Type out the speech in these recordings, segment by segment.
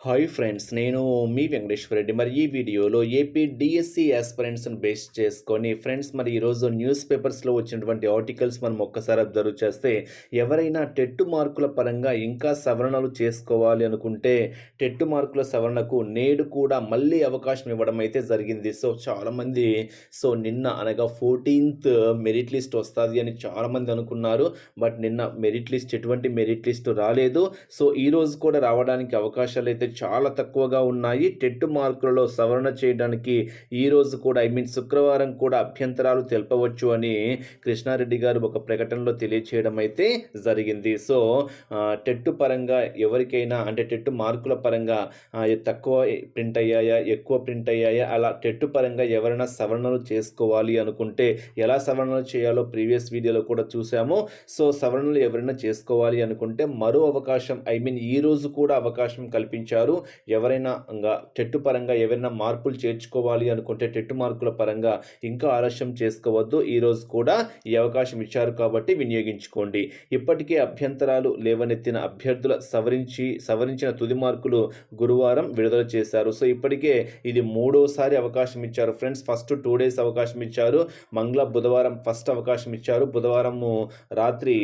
Hi friends నేను మీ వెంకటేశ్వర రెడ్డి. మరి ఈ వీడియోలో ఏపీ డిఎస్సి ఆస్పిరెంట్స్ని బేస్ చేసుకొని ఫ్రెండ్స్ మరి ఈరోజు న్యూస్ పేపర్స్లో వచ్చినటువంటి ఆర్టికల్స్ మనం ఒక్కసారి అబ్జర్వ్ చేస్తే ఎవరైనా టెట్టు మార్కుల పరంగా ఇంకా సవరణలు చేసుకోవాలి అనుకుంటే టెట్టు మార్కుల సవరణకు నేడు కూడా మళ్ళీ అవకాశం ఇవ్వడం అయితే జరిగింది. సో చాలామంది సో నిన్న అనగా ఫోర్టీన్త్ మెరిట్ లిస్ట్ వస్తుంది అని చాలామంది అనుకున్నారు. బట్ నిన్న మెరిట్ లిస్ట్ ఎటువంటి మెరిట్ లిస్ట్ రాలేదు. సో ఈ రోజు కూడా రావడానికి అవకాశాలు అయితే చాలా తక్కువగా ఉన్నాయి. టెట్ మార్కులలో సవరణ చేయడానికి ఈ రోజు కూడా ఐ మీన్ శుక్రవారం కూడా అభ్యంతరాలు తెలపవచ్చు అని కృష్ణారెడ్డి గారు ఒక ప్రకటనలో తెలియచేయడం అయితే జరిగింది. సో టెట్టు పరంగా ఎవరికైనా అంటే టెట్టు మార్కుల పరంగా తక్కువ ప్రింట్ అయ్యాయా ఎక్కువ ప్రింట్ అయ్యాయా అలా టెట్టు పరంగా ఎవరైనా సవరణలు చేసుకోవాలి అనుకుంటే ఎలా సవరణలు చేయాలో ప్రీవియస్ వీడియోలో కూడా చూసాము. సో సవరణలు ఎవరైనా చేసుకోవాలి అనుకుంటే మరో అవకాశం ఐ మీన్ ఈ రోజు కూడా అవకాశం కల్పించారు ఎవరైనా ఇంకా టెట్టు పరంగా ఎవరైనా మార్పులు చేర్చుకోవాలి అనుకుంటే టెట్టు మార్కుల పరంగా ఇంకా ఆలస్యం చేసుకోవద్దు. ఈరోజు కూడా ఈ అవకాశం ఇచ్చారు కాబట్టి వినియోగించుకోండి. ఇప్పటికే అభ్యంతరాలు లేవనెత్తిన అభ్యర్థుల సవరించి సవరించిన తుది మార్కులు గురువారం విడుదల చేశారు. సో ఇప్పటికే ఇది మూడోసారి అవకాశం ఇచ్చారు ఫ్రెండ్స్. ఫస్ట్ టూ డేస్ అవకాశం ఇచ్చారు. మంగళ బుధవారం ఫస్ట్ అవకాశం ఇచ్చారు. బుధవారము రాత్రి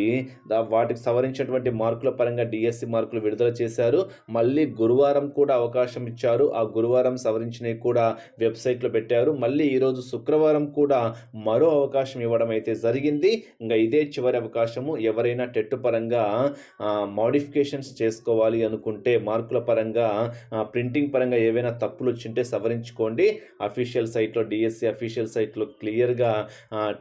వాటికి సవరించినటువంటి మార్కుల పరంగా డిఎస్సి మార్కులు విడుదల చేశారు. మళ్ళీ గురువారం గురువారం కూడా అవకాశం ఇచ్చారు. ఆ గురువారం సవరించినవి కూడా వెబ్సైట్లో పెట్టారు. మళ్ళీ ఈరోజు శుక్రవారం కూడా మరో అవకాశం ఇవ్వడం అయితే జరిగింది. ఇంకా ఇదే చివరి అవకాశము. ఎవరైనా టెట్టు పరంగా మాడిఫికేషన్స్ చేసుకోవాలి అనుకుంటే మార్కుల పరంగా ప్రింటింగ్ పరంగా ఏవైనా తప్పులు వచ్చింటే సవరించుకోండి. అఫీషియల్ సైట్లో డిఎస్సి అఫీషియల్ సైట్లో క్లియర్గా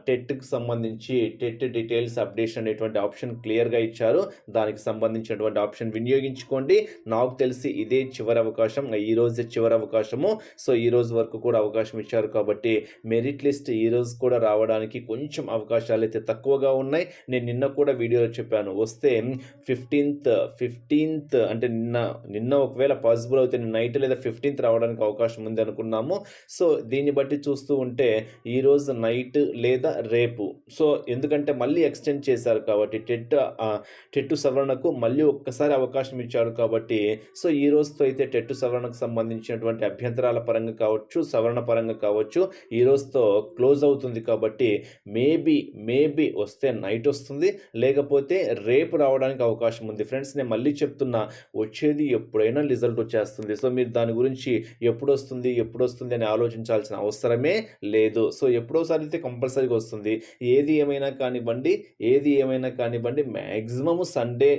టెట్కి సంబంధించి టెట్ డీటెయిల్స్ అప్డేషన్ అనేటువంటి ఆప్షన్ క్లియర్గా ఇచ్చారు. దానికి సంబంధించినటువంటి ఆప్షన్ వినియోగించుకోండి. నాకు తెలిసి ఇది చివరి అవకాశం ఈ రోజే చివరి అవకాశము. సో ఈ రోజు వరకు కూడా అవకాశం ఇచ్చారు కాబట్టి మెరిట్ లిస్ట్ ఈ రోజు కూడా రావడానికి కొంచెం అవకాశాలు అయితే తక్కువగా ఉన్నాయి. నేను నిన్న కూడా వీడియోలో చెప్పాను. వస్తే ఫిఫ్టీన్త్ ఫిఫ్టీన్త్ అంటే నిన్న నిన్న ఒకవేళ పాసిబుల్ అయితే నైట్ లేదా ఫిఫ్టీన్త్ రావడానికి అవకాశం ఉంది అనుకున్నాము. సో దీన్ని బట్టి చూస్తూ ఉంటే ఈరోజు నైట్ లేదా రేపు. సో ఎందుకంటే మళ్ళీ ఎక్స్టెండ్ చేశారు కాబట్టి టెట్ టెట్టు సవరణకు మళ్ళీ ఒక్కసారి అవకాశం ఇచ్చారు కాబట్టి సో ఈ రోజుతో అయితే టెట్టు సవరణకు సంబంధించినటువంటి అభ్యంతరాల పరంగా కావచ్చు సవరణ పరంగా కావచ్చు ఈ రోజుతో క్లోజ్ అవుతుంది కాబట్టి మేబీ మేబీ వస్తే నైట్ వస్తుంది. లేకపోతే రేపు రావడానికి అవకాశం ఉంది. ఫ్రెండ్స్ నేను మళ్ళీ చెప్తున్నా వచ్చేది ఎప్పుడైనా రిజల్ట్ వచ్చేస్తుంది. సో మీరు దాని గురించి ఎప్పుడు వస్తుంది ఎప్పుడు వస్తుంది అని ఆలోచించాల్సిన అవసరమే లేదు. సో ఎప్పుడోసారి అయితే కంపల్సరీగా వస్తుంది. ఏది ఏమైనా కానివ్వండి ఏది ఏమైనా కానివ్వండి మ్యాక్సిమము సండే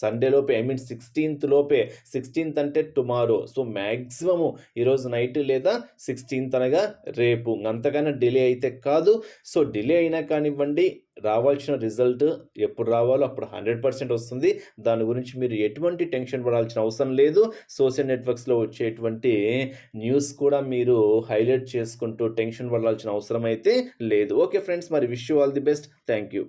సండే లోపే ఐ మీన్ సిక్స్టీన్త్ లోపే సిక్స్టీన్త్ అంటే టుమారో సో మ్యాక్సిమము ఈరోజు నైట్ లేదా సిక్స్టీన్త్ అనగా రేపు. అంతకన్నా డిలే అయితే కాదు. సో డిలే అయినా కానివ్వండి రావాల్సిన రిజల్ట్ ఎప్పుడు రావాలో అప్పుడు హండ్రెడ్ పర్సెంట్ వస్తుంది. దాని గురించి మీరు ఎటువంటి టెన్షన్ పడాల్సిన అవసరం లేదు. సోషల్ నెట్వర్క్స్లో వచ్చేటువంటి న్యూస్ కూడా మీరు హైలైట్ చేసుకుంటూ టెన్షన్ పడాల్సిన అవసరం అయితే లేదు. ఓకే ఫ్రెండ్స్ మరి wish you all the best thank you